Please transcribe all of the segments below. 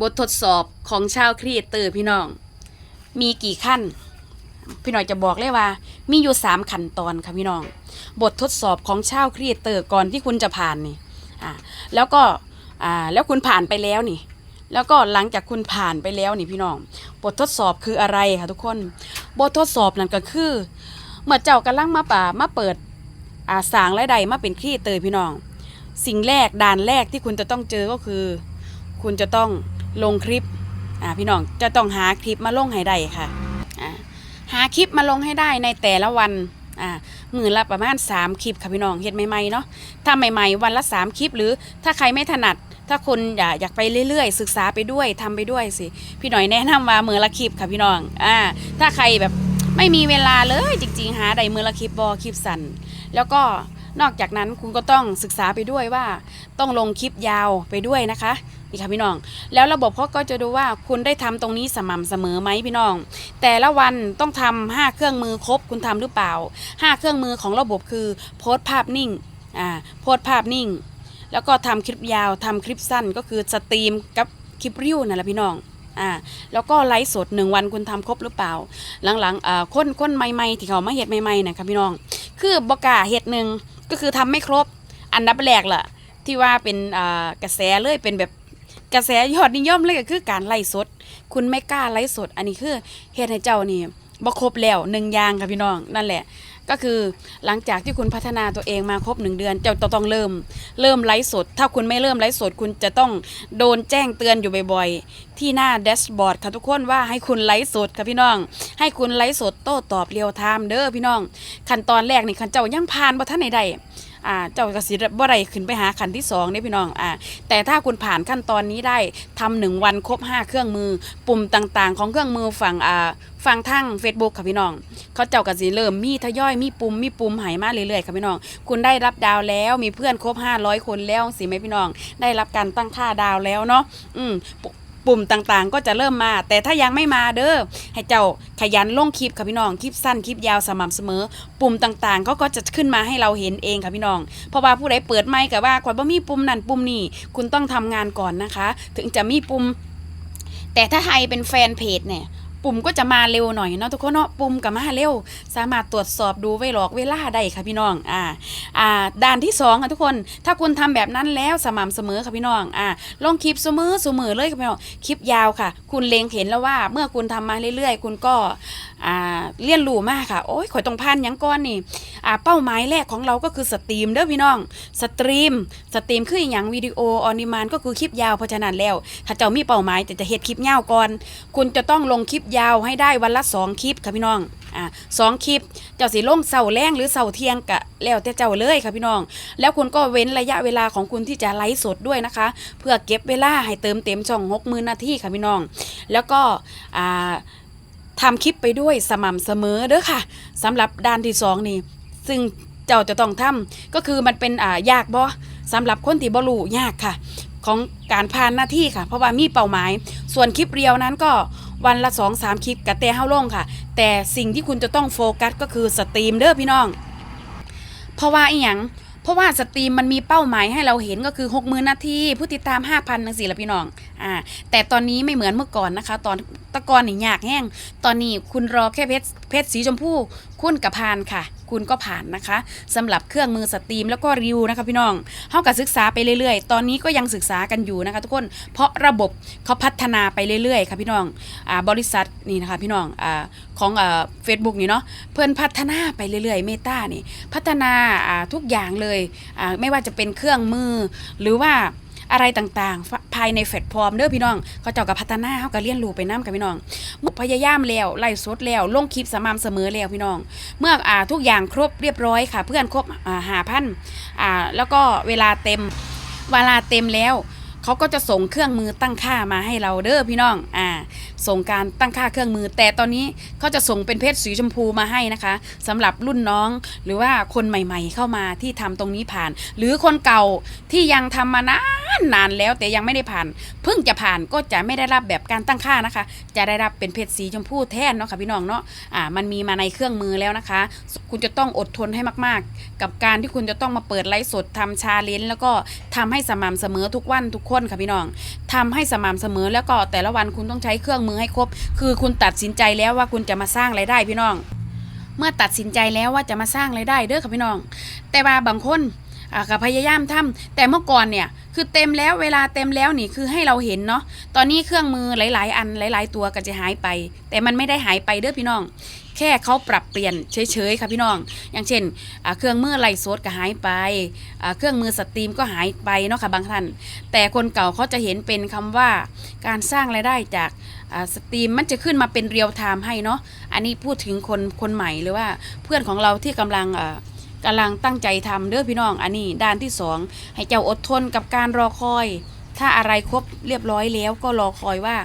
บททดสอบของชาวครีเอเตอร์พี่น้อง มีกี่ขั้น พี่น้อยจะบอกเลยว่า มีอยู่สามขั้นตอนค่ะพี่น้อง บททดสอบของชาวครีเอเตอร์ก่อนที่คุณจะผ่านนี่อ่าแล้วก็อ่าแล้วคุณผ่านไปแล้วนี่ แล้วก็หลังจากคุณผ่านไปแล้วนี่พี่น้อง บททดสอบคืออะไรคะทุกคน บททดสอบนั่นก็คือเมื่อเจ้ากำลังมาป่ามาเปิดอ่าสางรายได้มาเป็นครีเอเตอร์พี่น้อง สิ่งแรกด่านแรกที่คุณจะต้องเจอก็คือ คุณจะต้อง ลงคลิปอ่าพี่น้องจะต้องหาคลิปมาลงให้ได้ค่ะอ่าหาคลิปมาลงให้ได้ในแต่ละวันอ่ามือละประมาณ 3 คลิปค่ะพี่น้องเฮ็ดใหม่ๆเนาะถ้าใหม่ๆวันละ 3 คลิป หรือถ้าใครไม่ถนัด ถ้าคนอยากอยากไปเรื่อยๆ ศึกษาไปด้วยทำไปด้วยสิพี่หน่อยแนะนำว่ามือละคลิปค่ะพี่น้องอ่าถ้าใครแบบไม่มีเวลาเลยจริงๆ หาใดมือละคลิปบอคลิปสั้นแล้วก็นอกจากนั้นคุณก็ต้องศึกษาไปด้วยว่า ต้องลงคลิปยาวไปด้วยนะคะ นี่ค่ะพี่น้อง แล้วระบบเขาก็จะดูว่าคุณได้ทำตรงนี้สม่ำเสมอไหมพี่น้อง แต่ละวันต้องทำห้าเครื่องมือครบคุณทำหรือเปล่าห้าเครื่องมือของระบบคือโพสต์ภาพนิ่งอ่าโพสต์ภาพนิ่ง แล้วก็ทำคลิปยาวทำคลิปสั้นก็คือสตรีมกับคลิปริ้วนั่นแหละพี่น้องอ่าแล้วก็ไลฟ์สดหนึ่งวันคุณทำครบหรือเปล่า หลังๆอ่าค้นค้นใหม่ๆที่เขามาเฮ็ดใหม่ๆนะคะพี่น้อง คือบกาเฮ็ดหนึ่งก็คือทำไม่ครบอันดับแรกล่ะที่ว่าเป็นอ่ากระแสเลยเป็นแบบ กระแสยอดนิยมเลยก็คือการไล่สด คุณไม่กล้าไล่สด อันนี้คือเฮ็ดให้เจ้านี่บ่ครบแล้วหนึ่งอย่างค่ะพี่น้องนั่นแหละ ก็คือหลังจากที่คุณพัฒนาตัวเองมาครบหนึ่งเดือนเจ้าต้องเริ่ม เริ่มไลฟ์สด ถ้าคุณไม่เริ่มไลฟ์สด คุณจะต้องโดนแจ้งเตือนอยู่บ่อยๆ ที่หน้าแดชบอร์ดค่ะทุกคนว่าให้คุณไลฟ์สดค่ะพี่น้อง ให้คุณไลฟ์สดโต้ตอบเรียลไทม์เด้อพี่น้อง ขั้นตอนแรกนี่ขั้นเจ้ายังผ่านบ่ทันใดๆ อ่าเจ้าก็สิบ่ได้ขึ้นไปหาขั้นที่สองเด้พี่น้องอ่าแต่ถ้าคุณผ่านขั้นตอนนี้ได้ทำหนึ่งวันครบ 5 เครื่องมือ ปุ่มต่างๆ ของเครื่องมือฝั่งอ่าฝั่งทาง Facebook ค่ะพี่น้อง เขาเจ้าก็สิเริ่มมีทยอยมีปุ่มมีปุ่มหายมาเรื่อยๆค่ะพี่น้อง คุณได้รับดาวแล้วมีเพื่อนครบ 500 คนแล้วสิไหมพี่น้อง ได้รับการตั้งค่าดาวแล้วเนาะอืม ปุ่มต่างๆ ก็จะเริ่มมา แต่ถ้ายังไม่มาเด้อให้เจ้าขยันลงคลิปค่ะพี่น้องคลิปสั้นคลิปยาวสม่ำเสมอ ปุ่มต่างๆเขาก็จะขึ้นมาให้เราเห็นเองค่ะพี่น้องเพราะว่าผู้ใดเปิดไมค์กับว่าก่อนบ่มีปุ่มนั่นปุ่มนี่คุณต้องทำงานก่อนนะคะ ถึงจะมีปุ่ม แต่ถ้าใครเป็นแฟนเพจเนี่ย ปุ่มก็จะมาเร็วหน่อยเนาะทุกคนเนาะปุ่มก็มาเร็ว สามารถตรวจสอบดูไว้หลอกเวลาได้ค่ะพี่น้องอ่าอ่าด่านที่สองค่ะทุกคน ถ้าคุณทำแบบนั้นแล้วสม่ำเสมอค่ะพี่น้องอ่าลงคลิปเสมอเสมอเลยค่ะพี่น้องคลิปยาวค่ะ คุณเล็งเห็นแล้วว่าเมื่อคุณทำมาเรื่อยๆ คุณก็อ่าเรียนรู้มากค่ะโอ้ยข่อยต้องพันยังก้อนนี่อ่าเป้าหมายแรกของเราก็คือสตรีมเด้อพี่น้องสตรีมสตรีมคืออย่างวิดีโอออนดีมานก็คือคลิปยาวเพราะฉะนั้นแล้ว ถ้าเจ้ามีเป้าหมายแต่จะเฮ็ดคลิปยาวก่อน คุณจะต้องลงคลิปยาวให้ได้วันละสองคลิปค่ะพี่น้องอ่าสองคลิปเจ้าสิลงเสาแรงหรือเสาเทียงกะแล้วแต่เจ้าเลยค่ะพี่น้อง แล้วคุณก็เว้นระยะเวลาของคุณที่จะไลฟ์สดด้วยนะคะ เพื่อเก็บเวลาให้เติมเต็มช่องหกมือนาทีค่ะพี่น้อง แล้วก็อ่าทำคลิปไปด้วยสม่ำเสมอเด้อค่ะสำหรับด้านที่สองนี่ซึ่งเจ้าจะต้องทำก็คือมันเป็นอ่ายากบ่สำหรับคนที่บ่รู้ยากค่ะ ของการผ่านหน้าที่ค่ะ เพราะว่ามีเป้าหมาย ส่วนคลิปเรียวนั้นก็ วันละสองสามคลิปกะแต่เฮาลงค่ะ แต่สิ่งที่คุณจะต้องโฟกัสก็คือสตรีมเด้อพี่น้อง เพราะว่าอีหยังเพราะว่าสตรีมมันมีเป้าหมายให้เราเห็นก็คือ 6 0,000 นาทีผู้ติดตาม 5,000นังสี่ละพี่น้องอ่าแต่ตอนนี้ไม่เหมือนเมื่อก่อนนะคะ ตอน ตะกอนนี่ยากแห้ง ตอนนี้คุณรอแค่เพชรเพชรสีชมพูคุณกับผ่านค่ะ คุณก็ผ่านนะคะสำหรับเครื่องมือสตรีมแล้วก็รีวิวนะคะพี่น้องเฮากับศึกษาไปเรื่อยๆ ตอนนี้ก็ยังศึกษากันอยู่นะคะ ทุกคนเพราะระบบเขาพัฒนาไปเรื่อยๆ ค่ะพี่น้องอบริษัทนี่นะคะพี่น้องอของเฟซบุ๊กนี่เนาะเพื่อนพัฒนาไปเรื่อยๆเมตานี่พัฒนาทุกอย่างเลยไม่ว่าจะเป็นเครื่องมือหรือว่า อะไรต่างๆ ภายในแพลตฟอร์มเด้อพี่น้องเขาเจ้ากับพัฒนาเขาก็เรียนรู้ไปน้ำกับพี่น้องมุกพยายามแล้วไล่สดแล้วลงคลิปสม่ำเสมอแล้วพี่น้อง เมื่ออ่าทุกอย่างครบเรียบร้อยค่ะ เพื่อนครบอ่าหาพันอ่าแล้วก็เวลาเต็มเวลาเต็มแล้วเขาก็จะส่งเครื่องมือตั้งค่ามาให้เราเด้อพี่น้อง อ่า ส่งการตั้งค่าเครื่องมือ แต่ตอนนี้เขาจะส่งเป็นเพชรสีชมพูมาให้นะคะสำหรับรุ่นน้องหรือว่าคนใหม่ ๆ เข้ามาที่ทำตรงนี้ผ่าน หรือคนเก่าที่ยังทำมานานานนานแล้วแต่ยังไม่ได้ผ่าน เพิ่งจะผ่านก็จะไม่ได้รับแบบการตั้งค่านะคะ จะได้รับเป็นเพชรสีชมพูแทนเนาะค่ะพี่น้องเนาะอ่ามันมีมาในเครื่องมือแล้วนะคะ คุณจะต้องอดทนให้มากๆ กับการที่คุณจะต้องมาเปิดไลฟ์สดทำชาเลนจ์แล้วก็ทำให้สม่ำเสมอทุกวันทุกคนค่ะพี่น้องทำให้สม่ำเสมอแล้วก็แต่ละวันคุณต้องใช้เครื่องมือให้ครบ คือคุณตัดสินใจแล้วว่าคุณจะมาสร้างรายได้พี่น้อง เมื่อตัดสินใจแล้วว่าจะมาสร้างรายได้เด้อค่ะพี่น้อง แต่ว่าบางคน อ่าก็พยายามทำแต่เมื่อก่อนเนี่ยคือเต็มแล้วเวลาเต็มแล้วนี่คือให้เราเห็นเนาะตอนนี้เครื่องมือหลาย ๆ อันหลาย ๆ ตัวก็จะหายไป แต่มันไม่ได้หายไปเด้อพี่น้อง แค่เขาปรับเปลี่ยนเฉย ๆ ค่ะพี่น้อง อย่างเช่น เครื่องมือไลฟ์สดก็หายไป เครื่องมือสตรีมก็หายไปเนาะค่ะบางท่าน แต่คนเก่าเขาจะเห็นเป็นคำว่าการสร้างรายได้จากสตรีมมันจะขึ้นมาเป็นเรียลไทม์ให้เนาะอันนี้พูดถึงคนคนใหม่หรือว่าเพื่อนของเราที่กำลังอ กำลังตั้งใจทำเด้อพี่น้องอันนี้ด้านที่สองให้เจ้าอดทนกับการรอคอย ถ้าอะไรครบเรียบร้อยแล้วก็รอคอยว่า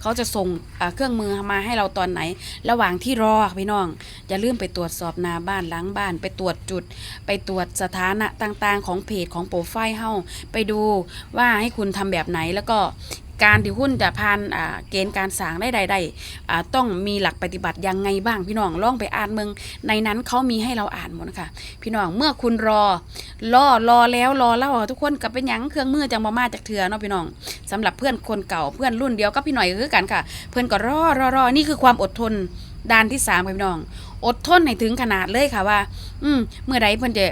เขาจะส่งเครื่องมือมาให้เราตอนไหน ระหว่างที่รอพี่น้องอย่าลืมไปตรวจสอบนาบ้านหล้างบ้าน ไปตรวจจุด ไปตรวจสถานะต่างๆ ของเพจของโปรไฟล์เฮาไปดูว่าให้คุณทำแบบไหนแล้วก็ การที่หุ้นจะผ่านเกณฑ์การสร้างได้ใดๆต้องมีหลักปฏิบัติยังไงบ้าง พี่น้องลองไปอ่านเมืองในนั้นเขามีให้เราอ่านหมดนะคะพี่น้องเมื่อคุณรอรอรอแล้วรอแล้วทุกคนกับเป็นยังเครื่องมือจังบ่มาจากเถื่อเนาะพี่น้องสำหรับเพื่อนคนเก่าเพื่อนรุ่นเดียวกับพี่หน่อยก็คือกันค่ะ เพื่อนก็รอรอรอนี่คือความอดทนด้านที่สามค่ะพี่น้อง อดทนให้ถึงขนาดเลยค่ะว่า อืมเมื่อใดเพิ่นจะ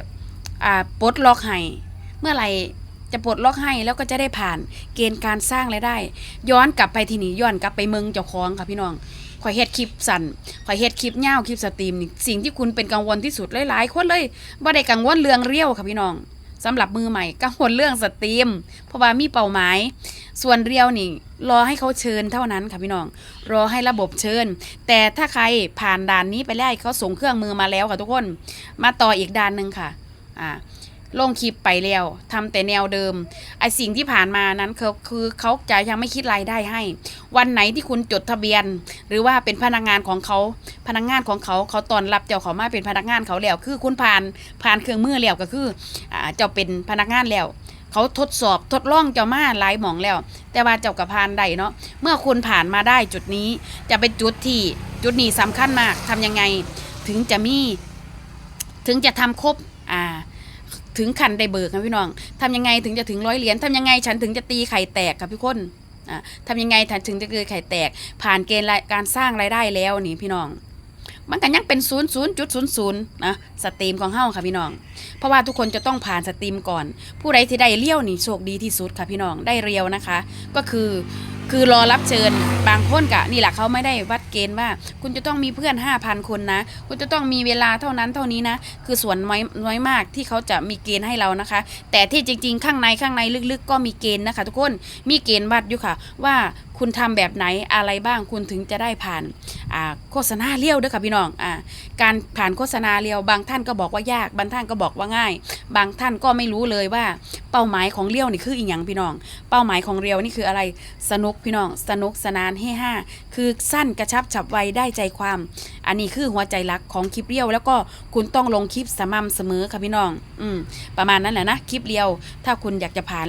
อ่าปลดล็อกให้เมื่อไร จะปลดล็อกให้แล้วก็จะได้ผ่านเกณฑ์การสร้างรายได้ ย้อนกลับไปทีนี้ย้อนกลับไปเมืองเจ้าของค่ะพี่น้องข่อยเฮ็ดคลิปสั่นข่อยเฮ็ดคลิปยาวคลิปสตรีมนี่สิ่งที่คุณเป็นกังวลที่สุดหลายๆคนเลยบ่ได้กังวลเรื่องเรียวค่ะพี่น้องสำหรับมือใหม่กังวลเรื่องสตรีม เพราะว่ามีเป้าหมาย ส่วนเรียวนี่ รอให้เขาเชิญเท่านั้นค่ะพี่น้อง รอให้ระบบเชิญ แต่ถ้าใครผ่านด่านนี้ไปแล้วเขาส่งเครื่องมือมาแล้วค่ะทุกคน มาต่ออีกด่านหนึ่งค่ะ อ่า ลงคลิปไปแล้วทำแต่แนวเดิมไอสิ่งที่ผ่านมานั้นคือคือเขาจะยังไม่คิดรายได้ให้ วันไหนที่คุณจดทะเบียน หรือว่าเป็นพนักงานของเขาพนักงานของเขาเขาตอนรับเจ้าเขามาเป็นพนักงานเขาแล้วคือคุณผ่านผ่านเครื่องมือแล้วก็คืออ่าเจ้าเป็นพนักงานแล้วเขาทดสอบทดลองเจ้ามาหลายหมองแล้ว แต่ว่าเจ้ากับผ่านได้เนาะเมื่อคุณผ่านมาได้จุดนี้จะเป็นจุดที่จุดนี้สำคัญมากทำยังไง ถึงจะมี ถึงจะทำครบอ่า ถึงขันได้เบิกนะพี่น้องทำยังไงถึงจะถึงร้อยเหรียญทำยังไงฉันถึงจะตีไข่แตกครับพี่คนอ่าทำยังไงฉันถึงจะเกิดไข่แตก ผ่านเกณฑ์การสร้างรายได้แล้วนี่พี่น้องมันก็ยังเป็นศูนย์ศูนย์จุดศูนย์ศูนย์นะสตรีมของเฮ้าค่ะพี่น้อง เพราะว่าทุกคนจะต้องผ่านสตรีมก่อน ผู้ใดที่ได้เลี้ยวนี่โชคดีที่สุดค่ะพี่น้องได้เรียวนะคะ ก็คือคือรอรับเชิญ บางคนกะนี่แหละเขาไม่ได้วัดเกณฑ์ว่า คุณจะต้องมีเพื่อน 5,000 คนนะ คุณจะต้องมีเวลาเท่านั้นเท่านี้นะ คือส่วนน้อยน้อยมากที่เขาจะมีเกณฑ์ให้เรานะคะ แต่ที่จริง ๆ ข้างในข้างในลึกๆ ก็มีเกณฑ์นะคะ ทุกคนมีเกณฑ์วัดอยู่ค่ะ ว่าคุณทำแบบไหนอะไรบ้างคุณถึงจะได้ผ่านาโฆษณาเลี้ยวเด้วยค่ะพี่น้องอการผ่านโฆษณาเรียวบางท่านก็บอกว่ายาก บางท่านก็บอกว่าง่าย บางท่านก็ไม่รู้เลยว่า เป้าหมายของเรียวนี่คืออีหยังพี่น้อง เป้าหมายของเรียวนี่คืออะไรสนุกพี่น้อง สนุกสนานเฮฮาคือสั้นกระชับฉับไวได้ใจความ อันนี้คือหัวใจหลักของคลิปเรียว แล้วก็คุณต้องลงคลิปสม่ำเสมอค่ะพี่น้อง อืมประมาณนั้นแหละนะคลิปเรียว ถ้าคุณอยากจะผ่าน